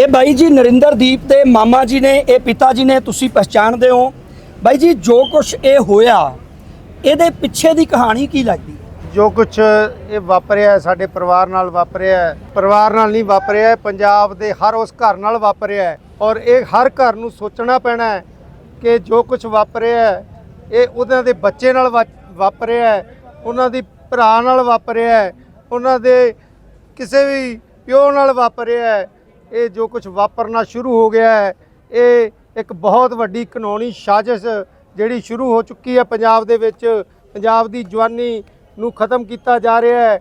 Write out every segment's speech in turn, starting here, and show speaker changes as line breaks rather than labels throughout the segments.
ਇਹ ਬਾਈ ਜੀ ਨਰਿੰਦਰਦੀਪ ਦੇ ਮਾਮਾ ਜੀ ਨੇ, ਇਹ ਪਿਤਾ ਜੀ ਨੇ, ਤੁਸੀਂ ਪਛਾਣਦੇ ਹੋ। ਬਾਈ ਜੀ, ਜੋ ਕੁਝ ਇਹ ਹੋਇਆ, ਇਹਦੇ ਪਿੱਛੇ ਦੀ ਕਹਾਣੀ ਕੀ ਲੱਗਦੀ?
ਜੋ ਕੁਝ ਇਹ ਵਾਪਰਿਆ, ਸਾਡੇ ਪਰਿਵਾਰ ਨਾਲ ਵਾਪਰਿਆ, ਪਰਿਵਾਰ ਨਾਲ ਨਹੀਂ ਵਾਪਰਿਆ ਪੰਜਾਬ ਦੇ ਹਰ ਉਸ ਘਰ ਨਾਲ ਵਾਪਰਿਆ। ਔਰ ਇਹ ਹਰ ਘਰ ਨੂੰ ਸੋਚਣਾ ਪੈਣਾ ਕਿ ਜੋ ਕੁਝ ਵਾਪਰਿਆ, ਇਹ ਉਹਨਾਂ ਦੇ ਬੱਚੇ ਨਾਲ ਵਾ- ਵਾਪਰਿਆ, ਉਹਨਾਂ ਦੀ ਭਰਾ ਨਾਲ ਵਾਪਰਿਆ, ਉਹਨਾਂ ਦੇ ਕਿਸੇ ਵੀ ਪਿਓ ਨਾਲ ਵਾਪਰਿਆ ਇਹ ਜੋ ਕੁਝ ਵਾਪਰਨਾ ਸ਼ੁਰੂ ਹੋ ਗਿਆ ਹੈ ਇਹ ਇੱਕ ਬਹੁਤ ਵੱਡੀ ਕਾਨੂੰਨੀ ਸਾਜ਼ਿਸ਼ ਜਿਹੜੀ ਸ਼ੁਰੂ ਹੋ ਚੁੱਕੀ ਹੈ ਪੰਜਾਬ ਦੇ ਵਿੱਚ ਪੰਜਾਬ ਦੀ ਜਵਾਨੀ ਨੂੰ ਖਤਮ ਕੀਤਾ ਜਾ ਰਿਹਾ ਹੈ।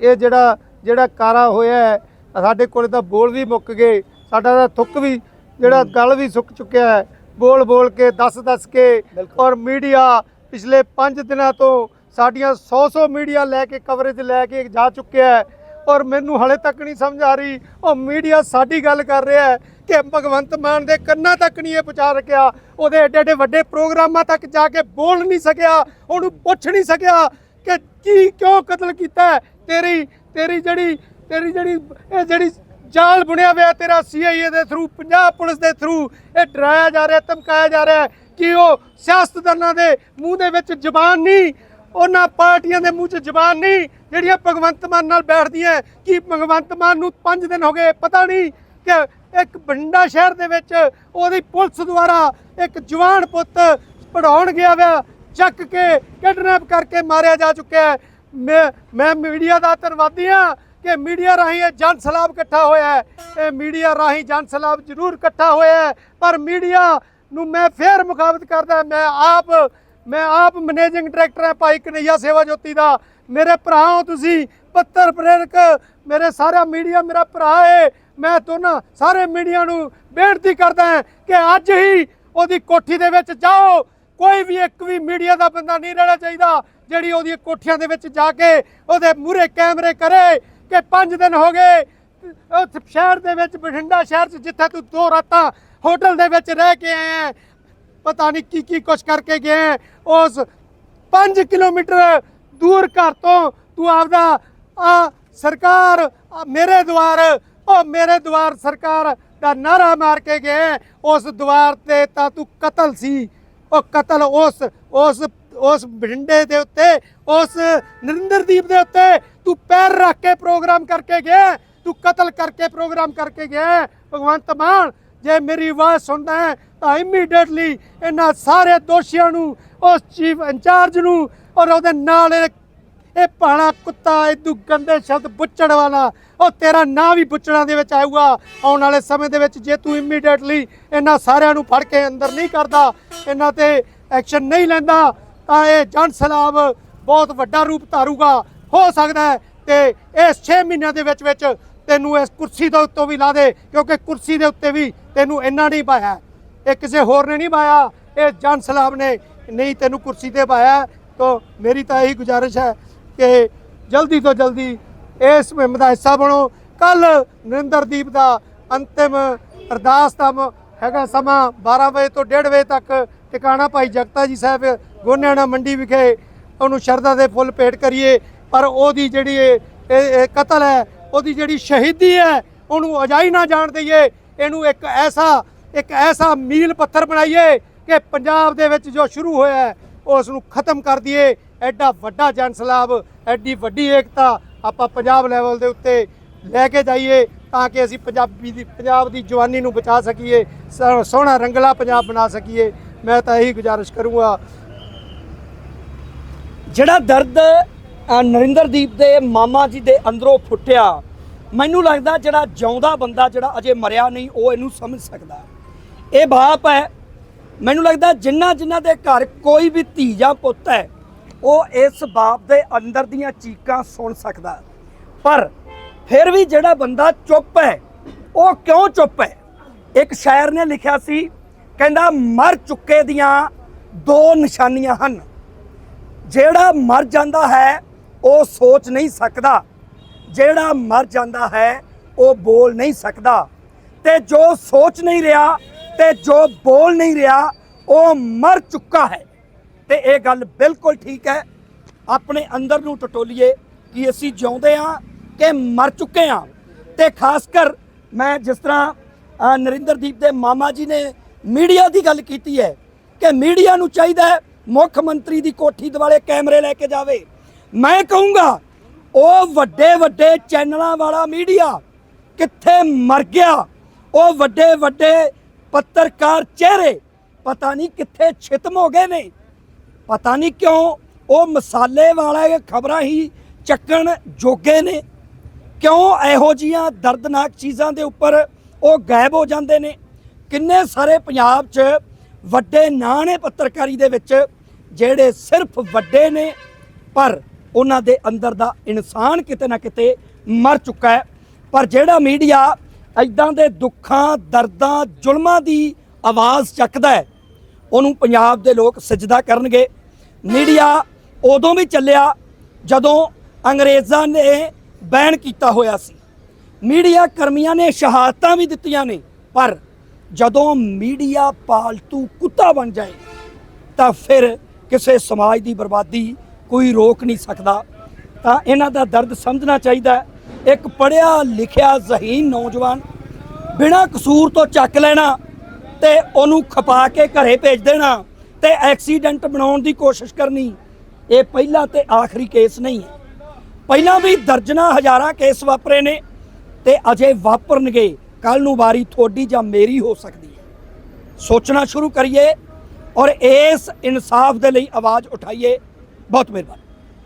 ਇਹ ਜਿਹੜਾ ਜਿਹੜਾ ਕਾਰਾ ਹੋਇਆ ਹੈ ਸਾਡੇ ਕੋਲ ਤਾਂ ਬੋਲ ਵੀ ਮੁੱਕ ਗਏ ਸਾਡਾ ਤਾਂ ਥੁੱਕ ਵੀ ਜਿਹੜਾ ਗਲ ਵੀ ਸੁੱਕ ਚੁੱਕਿਆ ਹੈ ਬੋਲ ਬੋਲ ਕੇ ਦੱਸ ਦੱਸ ਕੇ। ਔਰ ਮੀਡੀਆ ਪਿਛਲੇ 5 ਦਿਨਾਂ ਤੋਂ ਸਾਡੀਆਂ 100-100 ਮੀਡੀਆ ਲੈ ਕੇ ਕਵਰੇਜ ਲੈ ਕੇ ਜਾ ਚੁੱਕਿਆ ਹੈ। ਔਰ ਮੈਨੂੰ ਹਲੇ ਤੱਕ ਨਹੀਂ ਸਮਝ ਆ ਰਹੀ। ਉਹ ਮੀਡੀਆ ਸਾਡੀ ਗੱਲ ਕਰ ਰਿਹਾ ਹੈ ਕਿ ਭਗਵੰਤ ਮਾਨ ਦੇ ਕੰਨਾਂ ਤੱਕ ਨਹੀਂ ਇਹ ਪਹੁੰਚਾ ਰੱਖਿਆ ਉਹਦੇ ਐਡੇ ਐਡੇ ਵੱਡੇ ਪ੍ਰੋਗਰਾਮਾਂ ਤੱਕ ਜਾ ਕੇ ਬੋਲ ਨਹੀਂ ਸਕਿਆ। ਉਹਨੂੰ ਪੁੱਛ ਨਹੀਂ ਸਕਿਆ ਕਿ ਕੀ, ਕਿਉਂ ਕਤਲ ਕੀਤਾ ਤੇਰੀ ਤੇਰੀ ਜਿਹੜੀ ਤੇਰੀ ਜਿਹੜੀ, ਇਹ ਜਿਹੜੀ ਜਾਲ ਬੁਣਿਆ ਹੋਇਆ ਤੇਰਾ ਸੀਆਈਏ ਦੇ ਥਰੂ ਪੰਜਾਬ ਪੁਲਿਸ ਦੇ ਥਰੂ ਇਹ ਡਰਾਇਆ ਜਾ ਰਿਹਾ, ਧਮਕਾਇਆ ਜਾ ਰਿਹਾ ਕਿ ਉਹ ਸਿਆਸਤਦਾਨਾਂ ਦੇ ਮੂੰਹ ਦੇ ਵਿੱਚ ਜ਼ਬਾਨ ਨਹੀਂ ਉਹਨਾਂ ਪਾਰਟੀਆਂ ਦੇ ਮੂੰਹ 'ਚ ਜ਼ਬਾਨ ਨਹੀਂ, ਜਿਹੜੀਆਂ ਭਗਵੰਤ ਮਾਨ ਨਾਲ ਬੈਠਦੀਆਂ ਕਿ ਭਗਵੰਤ ਮਾਨ ਨੂੰ 5 ਦਿਨ ਹੋ ਗਏ, ਪਤਾ ਨਹੀਂ ਕਿ ਇੱਕ ਬੰਡਾ ਸ਼ਹਿਰ ਦੇ ਵਿੱਚ ਉਹਦੀ ਪੁਲਿਸ ਦੁਆਰਾ ਇੱਕ ਜਵਾਨ ਪੁੱਤ ਪੜਾਉਣ ਗਿਆ ਵਾ, ਚੱਕ ਕੇ ਕਿਡਨੈਪ ਕਰਕੇ ਮਾਰਿਆ ਜਾ ਚੁੱਕਿਆ ਹੈ ਮੈਂ ਮੈਂ ਮੀਡੀਆ ਦਾ ਧੰਨਵਾਦੀ ਹਾਂ ਕਿ ਮੀਡੀਆ ਰਾਹੀਂ ਇਹ ਜਨ ਸਲਾਬ ਇਕੱਠਾ ਹੋਇਆ ਹੈ ਇਹ ਮੀਡੀਆ ਰਾਹੀਂ ਜਨ ਸਲਾਬ ਜ਼ਰੂਰ ਇਕੱਠਾ ਹੋਇਆ ਹੈ ਪਰ ਮੀਡੀਆ ਨੂੰ ਮੈਂ ਫੇਰ ਮੁਖਾਬਤ ਕਰਦਾ, ਮੈਂ ਆਪ ਮੈਂ ਆਪ ਮੈਨੇਜਿੰਗ ਡਾਇਰੈਕਟਰ ਹਾਂ ਭਾਈ ਕਨਈਆ ਸੇਵਾ ਜੋਤੀ ਦਾ। ਮੇਰੇ ਭਰਾ ਹੋ ਤੁਸੀਂ ਪੱਤਰ ਪ੍ਰੇਰਕ। ਮੇਰੇ ਸਾਰਾ ਮੀਡੀਆ ਮੇਰਾ ਭਰਾ ਹੈ ਮੈਂ ਦੋਨਾਂ ਸਾਰੇ ਮੀਡੀਆ ਨੂੰ ਬੇਨਤੀ ਕਰਦਾ ਹਾਂ ਕਿ ਅੱਜ ਹੀ ਉਹਦੀ ਕੋਠੀ ਦੇ ਵਿੱਚ ਜਾਓ। ਕੋਈ ਵੀ ਇੱਕ ਵੀ ਮੀਡੀਆ ਦਾ ਬੰਦਾ ਨਹੀਂ ਰਹਿਣਾ ਚਾਹੀਦਾ ਜਿਹੜੀ ਉਹਦੀ ਕੋਠੀਆਂ ਦੇ ਵਿੱਚ ਜਾ ਕੇ ਉਹਦੇ ਮੂਹਰੇ ਕੈਮਰੇ ਕਰੇ ਕਿ 5 ਦਿਨ ਹੋ ਗਏ। ਉੱਥੇ ਸ਼ਹਿਰ ਦੇ ਵਿੱਚ ਬਠਿੰਡਾ ਸ਼ਹਿਰ 'ਚ ਜਿੱਥੇ ਤੂੰ ਦੋ ਰਾਤਾਂ ਹੋਟਲ ਦੇ ਵਿੱਚ ਰਹਿ ਕੇ ਆਇਆ ਹੈ, ਪਤਾ ਨਹੀਂ ਕੀ ਕੀ ਕੁਛ ਕਰਕੇ ਗਏ। ਉਸ 5 ਕਿਲੋਮੀਟਰ ਦੂਰ ਘਰ ਤੋਂ ਤੂੰ ਆਪਦਾ, ਆ ਸਰਕਾਰ ਮੇਰੇ ਦੁਆਰ ਉਹ ਮੇਰੇ ਦੁਆਰ ਸਰਕਾਰ ਦਾ ਨਾਰਾ ਮਾਰ ਕੇ ਗਏ। ਉਸ ਦੁਆਰ ਤੇ ਤਾਂ ਤੂੰ ਕਤਲ ਸੀ। ਉਹ ਕਤਲ ਉਸ ਉਸ ਉਸ ਬਠਿੰਡੇ ਦੇ ਉੱਤੇ, ਉਸ ਨਰਿੰਦਰਦੀਪ ਦੇ ਉੱਤੇ ਤੂੰ ਪੈਰ ਰੱਖ ਕੇ ਪ੍ਰੋਗਰਾਮ ਕਰਕੇ ਗਿਆ ਤੂੰ ਕਤਲ ਕਰਕੇ ਪ੍ਰੋਗਰਾਮ ਕਰਕੇ ਗਿਆ ਭਗਵੰਤ ਮਾਨ ਜੇ ਮੇਰੀ ਆਵਾਜ਼ ਸੁਣਦਾ ਹੈ, ਤਾਂ ਇਮੀਡੀਏਟਲੀ ਇਹਨਾਂ ਸਾਰੇ ਦੋਸ਼ੀਆਂ ਨੂੰ, ਉਸ ਚੀਫ ਇੰਚਾਰਜ ਨੂੰ ਔਰ ਉਹਦੇ ਨਾਲ ਇਹ ਇਹ ਪਾਣਾ ਕੁੱਤਾ ਇਦੂ ਗੰਦੇ ਸ਼ਬਦ ਬੁੱਚੜ ਵਾਲਾ, ਉਹ ਤੇਰਾ ਨਾਂ ਵੀ ਬੁੱਚੜਾਂ ਦੇ ਵਿੱਚ ਆਊਗਾ। ਆਉਣ ਵਾਲੇ ਸਮੇਂ ਦੇ ਵਿੱਚ ਜੇ ਤੂੰ ਇਮੀਡੀਏਟਲੀ ਇਹਨਾਂ ਸਾਰਿਆਂ ਨੂੰ ਫੜ ਕੇ ਅੰਦਰ ਨਹੀਂ ਕਰਦਾ, ਇਹਨਾਂ ਤੇ ਐਕਸ਼ਨ ਨਹੀਂ ਲੈਂਦਾ, ਤਾਂ ਇਹ ਜਨ ਸਲਾਬ ਬਹੁਤ ਵੱਡਾ ਰੂਪ ਧਾਰੂਗਾ। ਹੋ ਸਕਦਾ ਹੈ ਤੇ ਇਸ 6 ਮਹੀਨਿਆਂ ਦੇ ਵਿੱਚ ਵਿੱਚ ਤੈਨੂੰ ਇਸ ਕੁਰਸੀ ਦੇ ਉੱਤੋਂ ਵੀ ਲਾ ਦੇ, ਕਿਉਂਕਿ ਕੁਰਸੀ ਦੇ ਉੱਤੇ ਵੀ ਤੈਨੂੰ ਇੰਨਾ ਨਹੀਂ ਪਾਇਆ। ਇਹ ਕਿਸੇ ਹੋਰ ਨੇ ਨਹੀਂ ਪਾਇਆ, ਇਹ ਜਨ ਸਲਾਬ ਨੇ। ਨਹੀਂ ਤੈਨੂੰ ਕੁਰਸੀ ਤੇ ਪਾਇਆ, ਤੋ ਮੇਰੀ ਤਾਂ ਇਹੀ ਗੁਜ਼ਾਰਿਸ਼ ਹੈ ਕਿ ਜਲਦੀ ਤੋਂ ਜਲਦੀ ਇਸ ਮੁਹਿੰਮ ਦਾ ਹਿੱਸਾ ਬਣੋ। ਕੱਲ ਨਰਿੰਦਰਦੀਪ ਦਾ ਅੰਤਿਮ ਅਰਦਾਸ ਦਾ ਹੈਗਾ ਸਮਾਂ 12 ਵਜੇ ਤੋਂ 1:30 ਵਜੇ ਤੱਕ ਟਿਕਾਣਾ ਭਾਈ ਜਗਤਾ ਜੀ ਸਾਹਿਬ, ਗੋਨਿਆਣਾ ਮੰਡੀ ਵਿਖੇ ਉਹਨੂੰ ਸ਼ਰਧਾ ਦੇ ਫੁੱਲ ਭੇਟ ਕਰੀਏ। ਪਰ ਉਹਦੀ ਜਿਹੜੀ ਇਹ ਇਹ ਕਤਲ ਹੈ ਉਹਦੀ ਜਿਹੜੀ ਸ਼ਹੀਦੀ ਹੈ, ਉਹਨੂੰ ਅਜਾਈ ਨਾ ਜਾਣ ਦਈਏ। ਇਹਨੂੰ ਇੱਕ ਐਸਾ ਇੱਕ ਐਸਾ ਮੀਲ ਪੱਥਰ ਬਣਾਈਏ ਕਿ ਪੰਜਾਬ ਦੇ ਵਿੱਚ ਜੋ ਸ਼ੁਰੂ ਹੋਇਆ ਉਸ ਨੂੰ ਖਤਮ ਕਰ ਦਈਏ। ਐਡਾ ਵੱਡਾ ਜਨ ਸਲਾਬ ਐਡੀ ਵੱਡੀ ਏਕਤਾ ਆਪਾਂ ਪੰਜਾਬ ਲੈਵਲ ਦੇ ਉੱਤੇ ਲੈ ਕੇ ਜਾਈਏ ਤਾਂ ਕਿ ਅਸੀਂ ਪੰਜਾਬੀ ਦੀ, ਪੰਜਾਬ ਦੀ ਜਵਾਨੀ ਨੂੰ ਬਚਾ ਸਕੀਏ, ਸ- ਸੋਹਣਾ ਰੰਗਲਾ ਪੰਜਾਬ ਬਣਾ ਸਕੀਏ। ਮੈਂ ਤਾਂ ਇਹੀ ਗੁਜ਼ਾਰਿਸ਼ ਕਰੂੰਗਾ।
ਜਿਹੜਾ ਦਰਦ ਨਰਿੰਦਰਦੀਪ ਦੇ ਮਾਮਾ ਜੀ ਦੇ ਅੰਦਰੋਂ ਫੁੱਟਿਆ। ਮੈਨੂੰ ਲੱਗਦਾ ਜਿਹੜਾ ਜਿਉਂਦਾ ਬੰਦਾ ਜਿਹੜਾ ਅਜੇ ਮਰਿਆ ਨਹੀਂ, ਉਹ ਇਹਨੂੰ ਸਮਝ ਸਕਦਾ। ਇਹ ਬਾਪ ਹੈ। ਮੈਨੂੰ ਲੱਗਦਾ ਜਿੰਨਾ ਜਿਨ੍ਹਾਂ ਦੇ ਘਰ ਕੋਈ ਵੀ ਧੀ ਜਾਂ ਪੁੱਤ ਹੈ, ਉਹ ਇਸ ਬਾਪ ਦੇ ਅੰਦਰ ਦੀਆਂ ਚੀਕਾਂ ਸੁਣ ਸਕਦਾ। ਪਰ ਫਿਰ ਵੀ ਜਿਹੜਾ ਬੰਦਾ ਚੁੱਪ ਹੈ, ਉਹ ਕਿਉਂ ਚੁੱਪ ਹੈ? ਇੱਕ ਸ਼ਾਇਰ ਨੇ ਲਿਖਿਆ ਸੀ, ਕਹਿੰਦਾ ਮਰ ਚੁੱਕੇ ਦੀਆਂ ਦੋ ਨਿਸ਼ਾਨੀਆਂ ਹਨ। ਜਿਹੜਾ ਮਰ ਜਾਂਦਾ ਹੈ ਉਹ ਸੋਚ ਨਹੀਂ ਸਕਦਾ। ਜਿਹੜਾ ਮਰ ਜਾਂਦਾ ਹੈ, ਉਹ ਬੋਲ ਨਹੀਂ ਸਕਦਾ। ਤੇ ਜੋ ਸੋਚ ਨਹੀਂ ਰਿਹਾ ਤੇ ਜੋ ਬੋਲ ਨਹੀਂ ਰਿਹਾ, ਉਹ ਮਰ ਚੁੱਕਾ ਹੈ। ਤੇ ਇਹ ਗੱਲ ਬਿਲਕੁਲ ਠੀਕ ਹੈ। ਆਪਣੇ ਅੰਦਰ ਨੂੰ ਟਟੋਲੀਏ ਕਿ ਅਸੀਂ ਜਿਉਂਦੇ ਹਾਂ ਕਿ ਮਰ ਚੁੱਕੇ ਹਾਂ। ਤੇ ਖਾਸ ਕਰ ਮੈਂ ਜਿਸ ਤਰ੍ਹਾਂ ਨਰਿੰਦਰਦੀਪ ਦੇ ਮਾਮਾ ਜੀ ਨੇ ਮੀਡੀਆ ਦੀ ਗੱਲ ਕੀਤੀ ਹੈ ਕਿ ਮੀਡੀਆ ਨੂੰ ਚਾਹੀਦਾ ਹੈ ਮੁੱਖ ਮੰਤਰੀ ਦੀ ਕੋਠੀ ਦੁਆਲੇ ਕੈਮਰੇ ਲੈ ਕੇ ਜਾਵੇ। ਮੈਂ ਕਹੂੰਗਾ, ਉਹ ਵੱਡੇ ਵੱਡੇ ਚੈਨਲਾਂ ਵਾਲਾ ਮੀਡੀਆ ਕਿੱਥੇ ਮਰ ਗਿਆ? ਉਹ ਵੱਡੇ ਵੱਡੇ ਪੱਤਰਕਾਰ ਚਿਹਰੇ ਪਤਾ ਨਹੀਂ ਕਿੱਥੇ ਛਿਤਮ ਹੋ ਗਏ ਨੇ। ਪਤਾ ਨਹੀਂ ਕਿਉਂ ਉਹ ਮਸਾਲੇ ਵਾਲੇ ਖਬਰਾਂ ਹੀ ਚੱਕਣ ਜੋਗੇ ਨੇ। ਕਿਉਂ ਇਹੋ ਜੀਆਂ ਦਰਦਨਾਕ ਚੀਜ਼ਾਂ ਦੇ ਉੱਪਰ ਉਹ ਗਾਇਬ ਹੋ ਜਾਂਦੇ ਨੇ? ਕਿੰਨੇ ਸਾਰੇ ਪੰਜਾਬ 'ਚ ਵੱਡੇ ਨਾਂ ਨੇ ਪੱਤਰਕਾਰੀ ਦੇ ਵਿੱਚ ਜਿਹੜੇ ਸਿਰਫ ਵੱਡੇ ਨੇ, ਪਰ ਉਹਨਾਂ ਦੇ ਅੰਦਰ ਦਾ ਇਨਸਾਨ ਕਿਤੇ ਨਾ ਕਿਤੇ ਮਰ ਚੁੱਕਾ ਹੈ। ਪਰ ਜਿਹੜਾ ਮੀਡੀਆ ਐਦਾਂ ਦੇ ਦੁੱਖਾਂ, ਦਰਦਾਂ, ਜ਼ੁਲਮਾਂ ਦੀ ਆਵਾਜ਼ ਚੱਕਦਾ ਹੈ, ਉਹਨੂੰ ਪੰਜਾਬ ਦੇ ਲੋਕ ਸਜਦਾ ਕਰਨਗੇ। ਮੀਡੀਆ ਉਦੋਂ ਵੀ ਚੱਲਿਆ ਜਦੋਂ ਅੰਗਰੇਜ਼ਾਂ ਨੇ ਬੈਨ ਕੀਤਾ ਹੋਇਆ ਸੀ। ਮੀਡੀਆ ਕਰਮੀਆਂ ਨੇ ਸ਼ਹਾਦਤਾਂ ਵੀ ਦਿੱਤੀਆਂ ਨੇ, ਪਰ ਜਦੋਂ ਮੀਡੀਆ ਪਾਲਤੂ ਕੁੱਤਾ ਬਣ ਜਾਏ, ਤਾਂ ਫਿਰ ਕਿਸੇ ਸਮਾਜ ਦੀ ਬਰਬਾਦੀ ਕੋਈ ਰੋਕ ਨਹੀਂ ਸਕਦਾ। ਤਾਂ ਇਹਨਾਂ ਦਾ ਦਰਦ ਸਮਝਣਾ ਚਾਹੀਦਾ ਇੱਕ ਪੜਿਆ ਲਿਖਿਆ ਜ਼ਹੀਨ ਨੌਜਵਾਨ ਬਿਨਾਂ ਕਸੂਰ ਤੋਂ ਚੱਕ ਲੈਣਾ ਤੇ ਉਹਨੂੰ ਖਪਾ ਕੇ ਘਰੇ ਭੇਜ ਦੇਣਾ ਤੇ ਐਕਸੀਡੈਂਟ ਬਣਾਉਣ ਦੀ ਕੋਸ਼ਿਸ਼ ਕਰਨੀ, ਇਹ ਪਹਿਲਾ ਤੇ ਆਖਰੀ ਕੇਸ ਨਹੀਂ ਹੈ। ਪਹਿਲਾਂ ਵੀ ਦਰਜਨਾ ਹਜ਼ਾਰਾਂ ਕੇਸ ਵਾਪਰੇ ਨੇ ਤੇ ਅਜੇ ਵਾਪਰਨਗੇ। ਕੱਲ ਨੂੰ ਵਾਰੀ ਤੁਹਾਡੀ ਜਾਂ ਮੇਰੀ ਹੋ ਸਕਦੀ ਹੈ। ਸੋਚਣਾ ਸ਼ੁਰੂ ਕਰੀਏ ਔਰ ਇਸ ਇਨਸਾਫ ਦੇ ਲਈ ਆਵਾਜ਼ ਉਠਾਈਏ। ਬਹੁਤ ਮਿਹਰਬਾਨੀ।